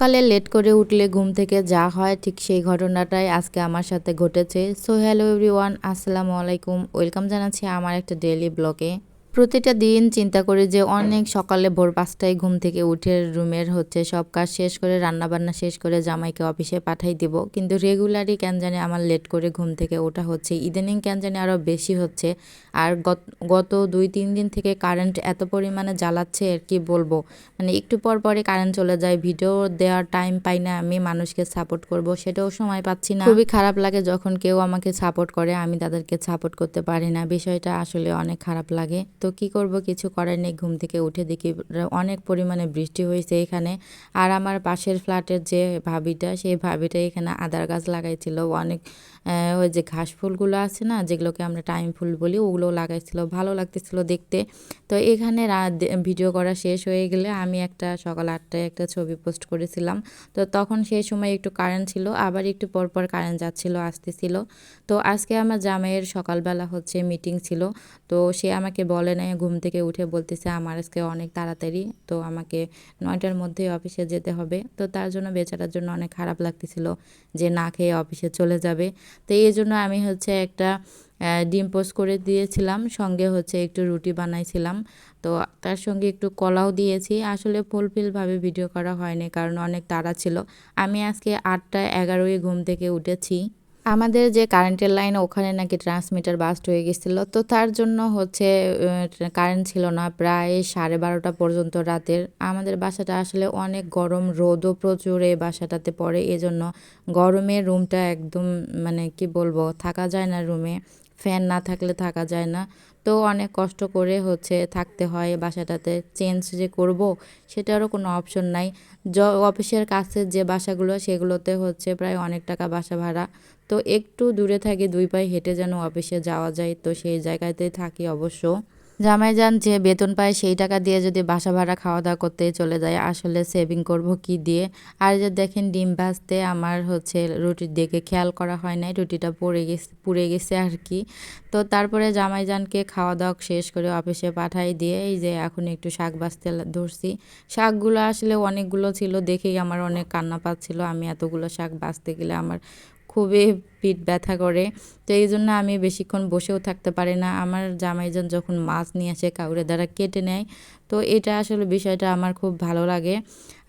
সকালে লেট করে উঠলে ঘুম থেকে যা হয় ঠিক সেই ঘটনাটাই আজকে আমার সাথে ঘটেছে। সো হ্যালো এভরিওয়ান আসসালামু আলাইকুম। ওয়েলকাম জানাচ্ছি আমার একটা ডেইলি ব্লগে প্রতিটা দিন চিন্তা করি যে অনেক সকালে ভোর পাঁচটায় ঘুম থেকে উঠে রুমের হচ্ছে সব কাজ শেষ করে, রান্নাবান্না শেষ করে জামাইকে অফিসে পাঠাই দিব। কিন্তু রেগুলারই কেন জানি আমার লেট করে ঘুম থেকে ওঠা হচ্ছে। ইদানিং কেন জানি আরও বেশি হচ্ছে। আর গত দুই, তিন দিন থেকে কারেন্ট এত পরিমাণে জ্বালাচ্ছে, আর কি বলব? মানে একটু পর পরে কারেন্ট চলে যায়, ভিডিও দেওয়ার টাইম পাই না, আমি মানুষকে সাপোর্ট করব, সেটাও সময় পাচ্ছি না। খুবই খারাপ লাগে যখন কেউ আমাকে সাপোর্ট করে, আমি তাদেরকে সাপোর্ট করতে পারি না। বিষয়টা আসলে অনেক খারাপ লাগে। তো কি করব? কিছু করার নেই। ঘুম থেকে উঠে দেখি অনেক পরিমাণে বৃষ্টি হয়েছে এখানে। আর আমার পাশের ফ্ল্যাটের যে ভাবিটা, সেই ভাবিটা এখানে আদার গাছ লাগাইছিল। অনেক ওই যে ঘাস ফুলগুলো আছে না, যেগুলোকে আমরা টাইম ফুল বলি ওগুলো লাগাইছিল। ভালো লাগতেছিল দেখতে। তো এখানে ভিডিও করা শেষ হয়ে গেলে আমি একটা সকাল আটটায় একটা ছবি পোস্ট করেছিলাম। তো তখন সেই সময় একটু কারেন্ট ছিল, আবার একটু পরপর কারেন্ট যাচ্ছিল, আসতেছিল। তো আজকে আমার জামাইয়ের সকালবেলা হচ্ছে মিটিং ছিল। তো সে আমাকে বলে নাই, ঘুম থেকে উঠে বলতেছে, আমার আজকে অনেক তাড়াতাড়ি, তো আমাকে নয়টার মধ্যে অফিসে যেতে হবে। তো তার জন্য বেচারার জন্য অনেক খারাপ লাগতেছিল যে না খেয়ে অফিসে চলে যাবে। তো এই জন্য আমি হচ্ছে একটা ডিম পোস্ট করে দিয়েছিলাম, সঙ্গে হচ্ছে একটু রুটি বানাইছিলাম। তো তার সঙ্গে একটু কলাও দিয়েছি। আসলে ফুলফিলভাবে ভিডিও করা হয়নি, কারণ অনেক তাড়া ছিল। আমি আজকে আটটা এগারোই ঘুম থেকে উঠেছি। আমাদের যে কারেন্টের লাইন ওখানে নাকি ট্রান্সমিটার বাস্ট হয়ে গেছিল, তো তার জন্য হচ্ছে কারেন্ট ছিল না, প্রায় সাড়ে বারোটা পর্যন্ত রাতের। আমাদের বাসাটা আসলে অনেক গরম, রোদও প্রচুর এই বাসাটাতে পড়ে, এজন্য গরমে রুমটা একদম মানে কি বলব, থাকা যায় না রুমে ফ্যান না থাকলে থাকা যায় না। তো অনেক কষ্ট করে হচ্ছে থাকতে হয় বাসাটাতে। চেঞ্জ যে করব সেটারও কোনো অপশন নাই। জ অফিসের কাছে যে বাসাগুলো সেগুলোতে হচ্ছে প্রায় অনেক টাকা বাসা ভাড়া। তো একটু দূরে থাকি দুই পায়ে হেঁটে যেন অফিসে যাওয়া যায়। তো সেই জায়গাতেই থাকি অবশ্য। জামাই যান যে বেতন পায় সেই টাকা দিয়ে যদি বাসা ভাড়া খাওয়া দাওয়া করতে চলে যায়, আসলে সেভিং করব কি দিয়ে? আর যে দেখেন ডিম ভাজতে আমার হচ্ছে রুটির দিকে খেয়াল করা হয় নাই, রুটিটা পড়ে গেছে, পুড়ে গেছে আর কি। তো তারপরে জামাই জানকে খাওয়া দাওয়া শেষ করে অফিসে পাঠাই দিয়ে, এই যে এখন একটু শাক বাঁচতে ধরছি। শাকগুলো আসলে অনেকগুলো ছিল, দেখেই আমার অনেক কান্না পাচ্ছিল। আমি এতগুলো শাক বাঁচতে গেলে আমার খুবই পিঠ ব্যথা করে। তো এই জন্য আমি বেশিক্ষণ বসেও থাকতে পারি না। আমার জামাইজন যখন মাছ নিয়ে আসে, কাউরে দ্বারা কেটে নেয়। তো এটা আসলে বিষয়টা আমার খুব ভালো লাগে।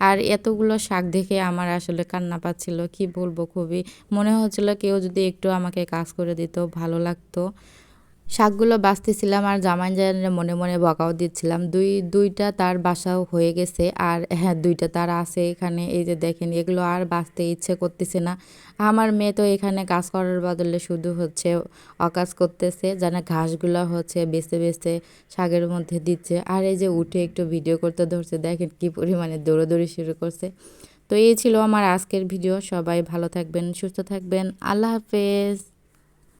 আর এতগুলো শাক দেখে আমার আসলে কান্না পাচ্ছিল, কি বলব খুবই। মনে হচ্ছিল কেউ যদি একটু আমাকে কাজ করে দিত, ভালো লাগতো। শাকগুলো বাঁচতেছিলাম আর জামাই জানের মনে মনে বকাও দিচ্ছিলাম। দুই, দুইটা তার বাসাও হয়ে গেছে আর হ্যাঁ দুইটা তার আছে এখানে। এই যে দেখেন, এগুলো আর বাঁচতে ইচ্ছে করতেছে না। আমার মেয়ে তো এখানে কাজ করার বদলে শুধু হচ্ছে অকাজ করতেছে, যেন ঘাসগুলো হচ্ছে বেছে বেছে শাকের মধ্যে দিচ্ছে। আর এই যে উঠে একটু ভিডিও করতে ধরছে, দেখেন কি পরিমাণে দৌড়াদৌড়ি শুরু করছে। তো এই ছিল আমার আজকের ভিডিও সবাই ভালো থাকবেন, সুস্থ থাকবেন। আল্লাহ হাফেজ।